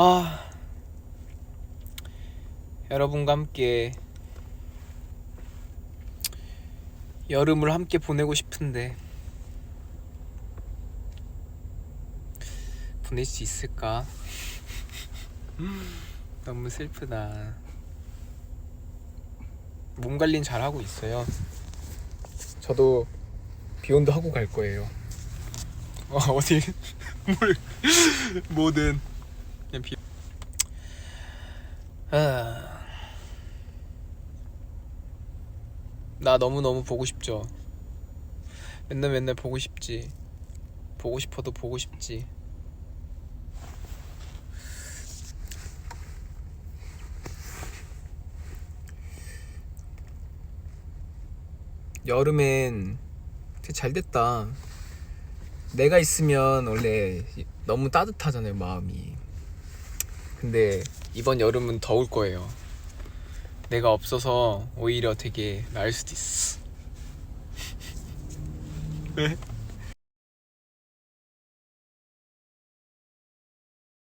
아 여러분과 함께 여름을 함께 보내고 싶은데 보낼 수 있을까? 너무 슬프다. 몸 관리는 잘 하고 있어요. 저도 비혼도 하고 갈 거예요. 어, 어디 뭘 뭐든 그냥 비. 아. 나 너무 너무 보고 싶죠. 맨날 맨날 보고 싶지. 보고 싶어도 보고 싶지. 여름엔 되게 잘 됐다. 내가 있으면 원래 너무 따뜻하잖아요, 마음이. 근데 이번 여름은 더울 거예요. 내가 없어서 오히려 되게 나을 수도 있어. 왜?